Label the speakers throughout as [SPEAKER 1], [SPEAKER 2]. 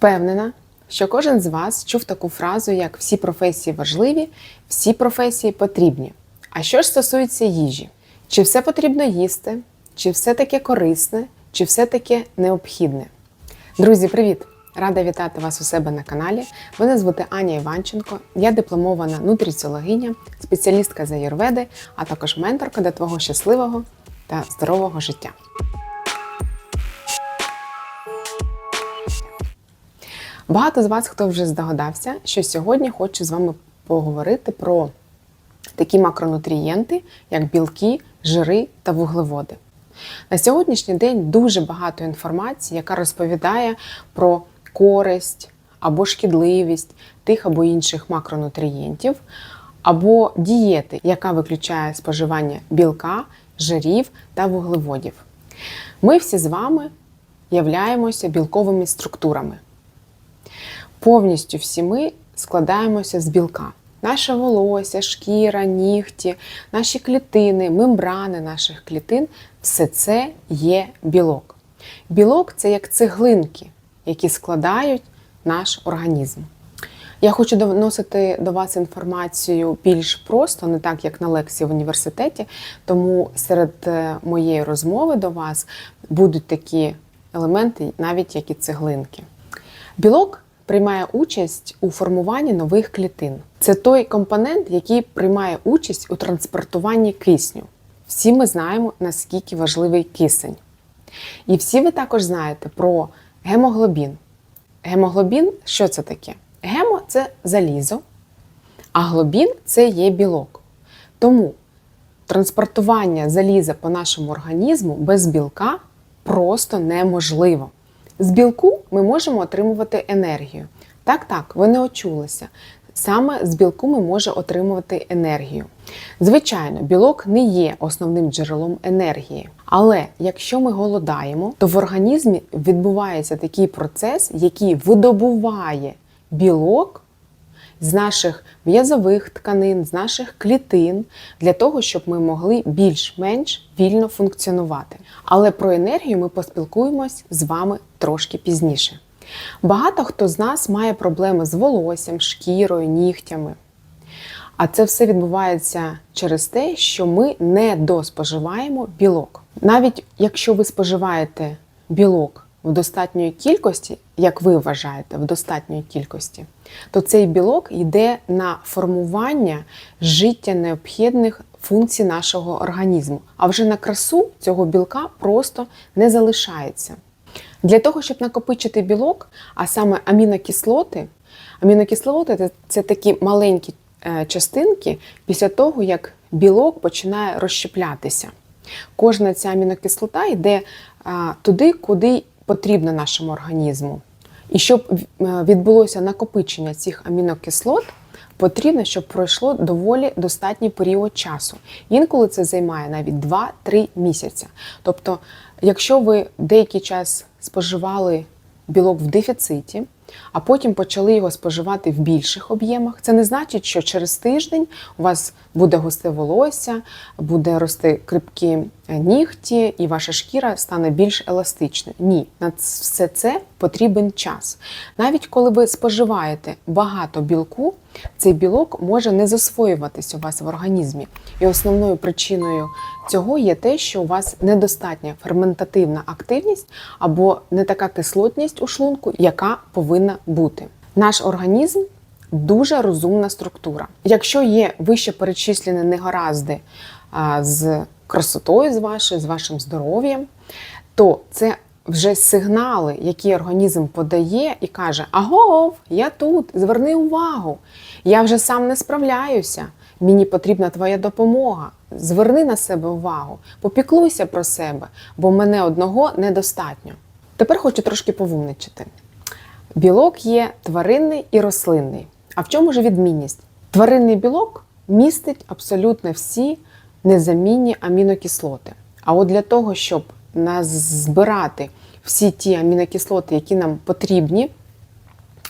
[SPEAKER 1] Впевнена, що кожен з вас чув таку фразу, як всі професії важливі, всі професії потрібні. А що ж стосується їжі? Чи все потрібно їсти, чи все таке корисне, чи все таке необхідне? Друзі, привіт! Рада вітати вас у себе на каналі. Мене звати Аня Іванченко, я дипломована нутриціологиня, спеціалістка з аюрведи, а також менторка до твого щасливого та здорового життя. Багато з вас, хто вже здогадався, що сьогодні хочу з вами поговорити про такі макронутрієнти, як білки, жири та вуглеводи. На сьогоднішній день дуже багато інформації, яка розповідає про користь або шкідливість тих або інших макронутрієнтів, або дієти, яка виключає споживання білка, жирів та вуглеводів. Ми всі з вами являємося білковими структурами. Повністю всі ми складаємося з білка. Наше волосся, шкіра, нігті, наші клітини, мембрани наших клітин все це є білок. Білок це як цеглинки, які складають наш організм. Я хочу доносити до вас інформацію більш просто, не так як на лекції в університеті, тому серед е, моєї розмови до вас будуть такі елементи, навіть як і цеглинки. Білок приймає участь у формуванні нових клітин. Це той компонент, який приймає участь у транспортуванні кисню. Всі ми знаємо, наскільки важливий кисень. І всі ви також знаєте про гемоглобін. Гемоглобін що це таке? Гемо це залізо, а глобін це є білок. Тому транспортування заліза по нашому організму без білка просто неможливо. З білку ми можемо отримувати енергію. Так, так, ви не очулися. Саме з білку ми можемо отримувати енергію. Звичайно, білок не є основним джерелом енергії. Але якщо ми голодаємо, то в організмі відбувається такий процес, який видобуває білок з наших в'язових тканин, з наших клітин, для того, щоб ми могли більш-менш вільно функціонувати. Але про енергію ми поспілкуємось з вами трошки пізніше. Багато хто з нас має проблеми з волоссям, шкірою, нігтями. А це все відбувається через те, що ми не доспоживаємо білок. Навіть якщо ви споживаєте білок в достатньої кількості, як ви вважаєте, в достатньої кількості, то цей білок йде на формування життя необхідних функцій нашого організму. А вже на красу цього білка просто не залишається. Для того, щоб накопичити білок, а саме амінокислоти, амінокислоти це такі маленькі е, частинки після того, як білок починає розщеплятися. Кожна ця амінокислота йде туди, куди потрібно нашому організму. І щоб е, відбулося накопичення цих амінокислот, потрібно, щоб пройшло доволі достатній період часу. Інколи це займає навіть 2-3 місяці. Тобто, якщо ви деякий час споживали білок в дефіциті, а потім почали його споживати в більших об'ємах. Це не значить, що через тиждень у вас буде густе волосся, буде рости крипкі нігті, і ваша шкіра стане більш еластичною. Ні, на все це потрібен час. Навіть коли ви споживаєте багато білку, цей білок може не засвоюватись у вас в організмі. І основною причиною цього є те, що у вас недостатня ферментативна активність або не така кислотність у шлунку, яка повинна бути. Наш організм дуже розумна структура. Якщо є вище перечислені негаразди з красотою з вашою, з вашим здоров'ям, то це вже сигнали, які організм подає і каже: Агов, я тут, зверни увагу, я вже сам не справляюся, мені потрібна твоя допомога. Зверни на себе увагу, попіклуйся про себе, бо мене одного недостатньо. Тепер хочу трошки повумничити. Білок є тваринний і рослинний. А в чому ж відмінність? Тваринний білок містить абсолютно всі незамінні амінокислоти. А от для того, щоб збирати всі ті амінокислоти, які нам потрібні,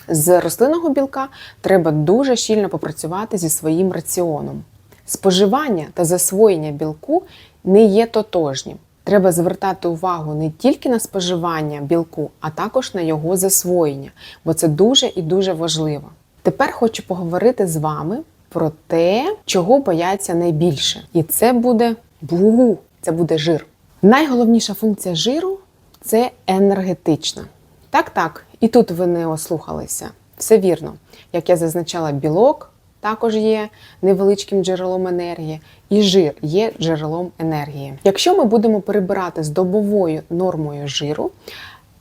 [SPEAKER 1] з рослинного білка треба дуже щільно попрацювати зі своїм раціоном. Споживання та засвоєння білку не є тотожнім. треба звертати увагу не тільки на споживання білку, а також на його засвоєння, бо це дуже і дуже важливо. Тепер хочу поговорити з вами про те, чого бояться найбільше. І це буде бу, це буде жир. Найголовніша функція жиру це енергетична. Так, так, і тут ви не ослухалися. Все вірно. Як я зазначала, білок також є невеличким джерелом енергії, і жир є джерелом енергії. Якщо ми будемо перебирати з добовою нормою жиру,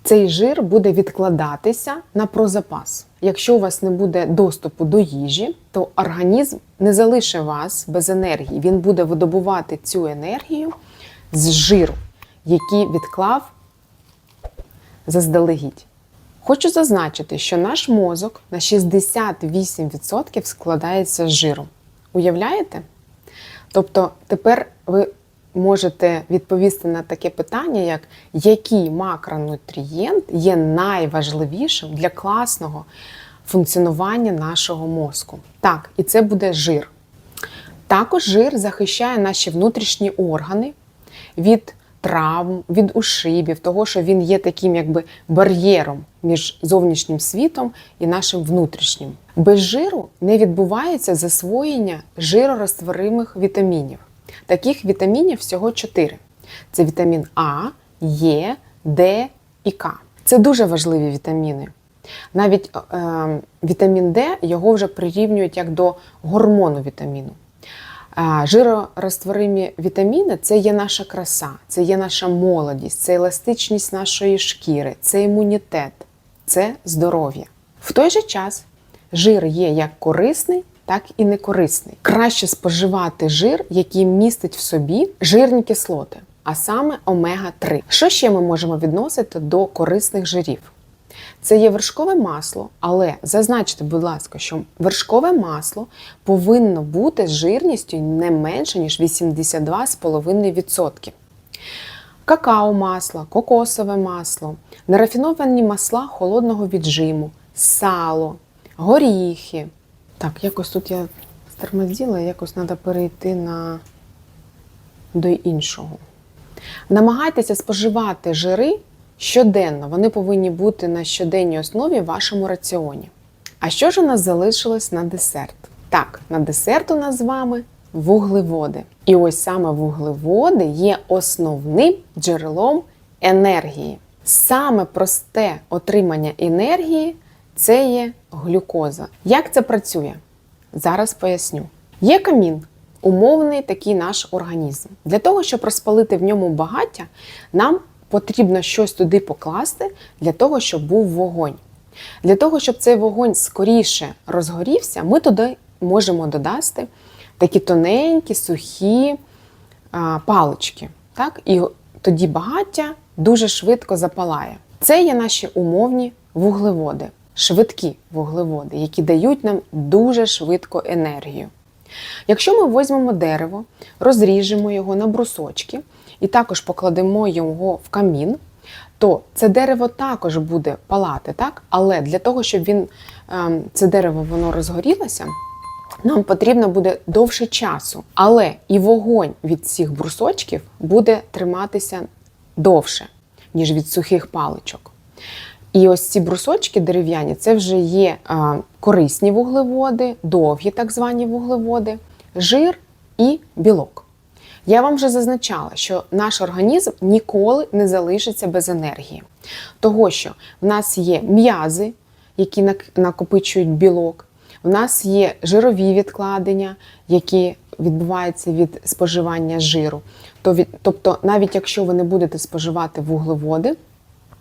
[SPEAKER 1] цей жир буде відкладатися на прозапас. Якщо у вас не буде доступу до їжі, то організм не залишить вас без енергії. Він буде видобувати цю енергію з жиру, який відклав заздалегідь. Хочу зазначити, що наш мозок на 68% складається з жиру. Уявляєте? Тобто тепер ви можете відповісти на таке питання, як який макронутрієнт є найважливішим для класного функціонування нашого мозку. Так, і це буде жир. Також жир захищає наші внутрішні органи від травм, від ушибів, того, що він є таким якби бар'єром між зовнішнім світом і нашим внутрішнім. Без жиру не відбувається засвоєння жиророзтворимих вітамінів. Таких вітамінів всього чотири: це вітамін А, Е, Д і К. Це дуже важливі вітаміни. Навіть е, вітамін Д його вже прирівнюють як до гормону вітаміну. А, Жиророзтворимі вітаміни це є наша краса, це є наша молодість, це еластичність нашої шкіри, це імунітет, це здоров'я. В той же час жир є як корисний, так і некорисний. Краще споживати жир, який містить в собі жирні кислоти, а саме омега-3. Що ще ми можемо відносити до корисних жирів? Це є вершкове масло, але зазначте, будь ласка, що вершкове масло повинно бути з жирністю не менше, ніж 82,5%. Какао масло, кокосове масло, нерафіновані масла холодного віджиму, сало, горіхи. Так, якось тут я стормозила, якось треба перейти на до іншого. Намагайтеся споживати жири щоденно. Вони повинні бути на щоденній основі в вашому раціоні. А що ж у нас залишилось на десерт? Так, на десерт у нас з вами вуглеводи. І ось саме вуглеводи є основним джерелом енергії. Саме просте отримання енергії це є глюкоза. Як це працює? Зараз поясню. Є камін, умовний такий наш організм. Для того, щоб розпалити в ньому багаття, нам потрібно щось туди покласти для того, щоб був вогонь. Для того, щоб цей вогонь скоріше розгорівся, ми туди можемо додати такі тоненькі, сухі а, палички. Так? І тоді багаття дуже швидко запалає. Це є наші умовні вуглеводи, швидкі вуглеводи, які дають нам дуже швидко енергію. Якщо ми візьмемо дерево, розріжемо його на брусочки і також покладемо його в камін, то це дерево також буде палати, так? але для того, щоб він, ем, це дерево воно розгорілося, нам потрібно буде довше часу. Але і вогонь від цих брусочків буде триматися довше, ніж від сухих паличок. І ось ці брусочки дерев'яні це вже є корисні вуглеводи, довгі так звані вуглеводи, жир і білок. Я вам вже зазначала, що наш організм ніколи не залишиться без енергії, того що в нас є м'язи, які накопичують білок, в нас є жирові відкладення, які відбуваються від споживання жиру. Тобто, навіть якщо ви не будете споживати вуглеводи,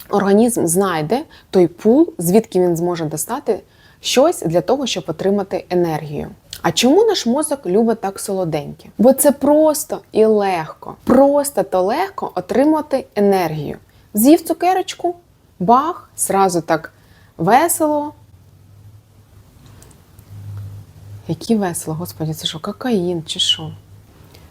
[SPEAKER 1] організм знайде той пул, звідки він зможе достати щось для того, щоб отримати енергію. А чому наш мозок любить так солоденьке? Бо це просто і легко. Просто то легко отримати енергію. З'їв цукерочку, бах, зразу так весело. Які весело, господі, це що, кокаїн чи що?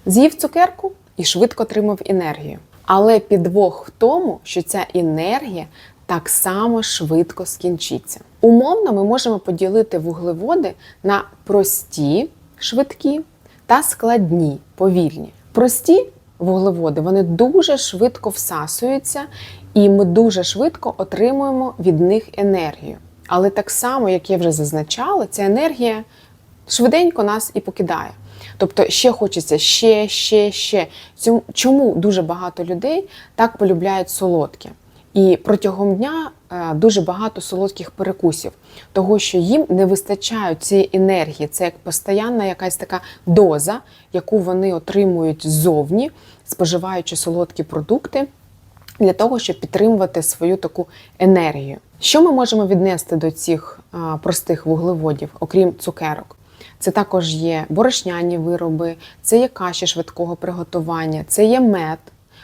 [SPEAKER 1] З'їв цукерку і швидко отримав енергію. Але підвох в тому, що ця енергія так само швидко скінчиться. Умовно, ми можемо поділити вуглеводи на прості, швидкі та складні, повільні. Прості вуглеводи вони дуже швидко всасуються, і ми дуже швидко отримуємо від них енергію. Але так само, як я вже зазначала, ця енергія швиденько нас і покидає. Тобто ще хочеться ще, ще, ще. Чому дуже багато людей так полюбляють солодке? І протягом дня е, дуже багато солодких перекусів, того що їм не вистачає цієї енергії. Це як постійна якась така доза, яку вони отримують ззовні, споживаючи солодкі продукти для того, щоб підтримувати свою таку енергію. Що ми можемо віднести до цих простих вуглеводів, окрім цукерок? Це також є борошняні вироби, це є каші швидкого приготування, це є мед.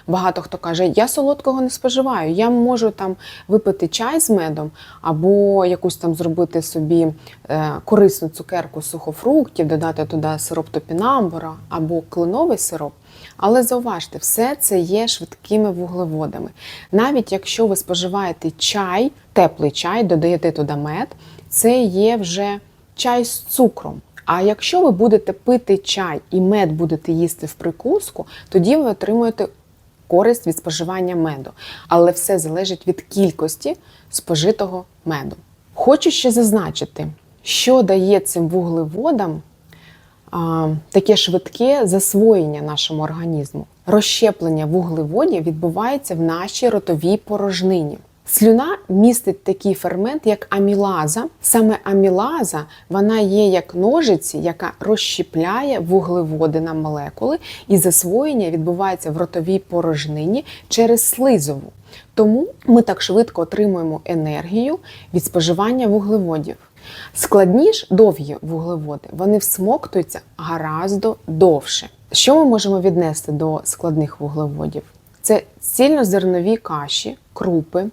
[SPEAKER 1] Багато хто каже, я солодкого не споживаю, я можу там випити чай з медом, або якусь там зробити собі е, корисну цукерку сухофруктів, додати туди сироп топінамбура або кленовий сироп. Але зауважте, все це є швидкими вуглеводами. Навіть якщо ви споживаєте чай, теплий чай, додаєте туди мед, це є вже чай з цукром. А якщо ви будете пити чай і мед будете їсти в прикуску, тоді ви отримуєте користь від споживання меду. Але все залежить від кількості спожитого меду. Хочу ще зазначити, що дає цим вуглеводам а, таке швидке засвоєння нашому організму. Розщеплення вуглеводів відбувається в нашій ротовій порожнині. Слюна містить такий фермент, як амілаза. Саме амілаза вона є як ножиці, яка розщепляє вуглеводи на молекули, і засвоєння відбувається в ротовій порожнині через слизову. Тому ми так швидко отримуємо енергію від споживання вуглеводів. Складні ж довгі вуглеводи, вони всмоктуються гораздо довше. Що ми можемо віднести до складних вуглеводів? Це цільнозернові каші, крупи,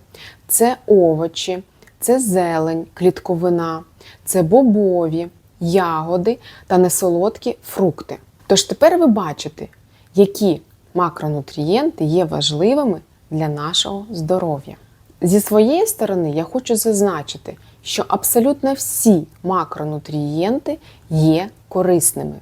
[SPEAKER 1] це овочі, це зелень, клітковина, це бобові, ягоди та несолодкі фрукти. Тож тепер ви бачите, які макронутрієнти є важливими для нашого здоров'я. Зі своєї сторони я хочу зазначити, що абсолютно всі макронутрієнти є корисними.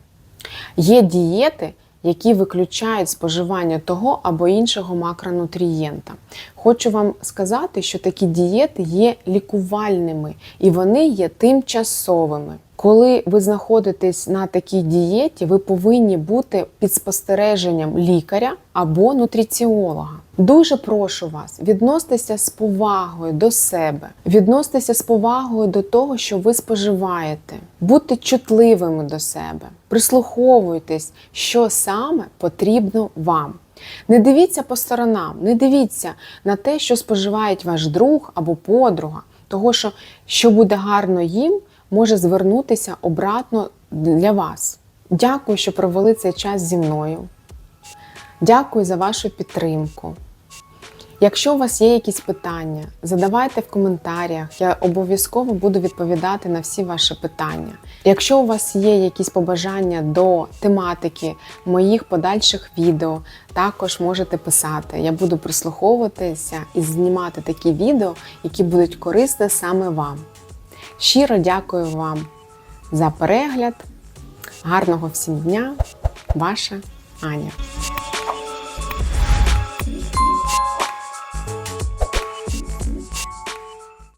[SPEAKER 1] Є дієти, які виключають споживання того або іншого макронутрієнта. Хочу вам сказати, що такі дієти є лікувальними і вони є тимчасовими. Коли ви знаходитесь на такій дієті, ви повинні бути під спостереженням лікаря або нутриціолога. Дуже прошу вас, відноситеся з повагою до себе, відноситеся з повагою до того, що ви споживаєте. Будьте чутливими до себе, прислуховуйтесь, що саме потрібно вам. Не дивіться по сторонам, не дивіться на те, що споживають ваш друг або подруга, того, що, що буде гарно їм, може звернутися обратно для вас. Дякую, що провели цей час зі мною. Дякую за вашу підтримку. Якщо у вас є якісь питання, задавайте в коментарях. Я обов'язково буду відповідати на всі ваші питання. Якщо у вас є якісь побажання до тематики моїх подальших відео, також можете писати. Я буду прислуховуватися і знімати такі відео, які будуть корисні саме вам. Щиро дякую вам за перегляд. Гарного всім дня, ваша Аня.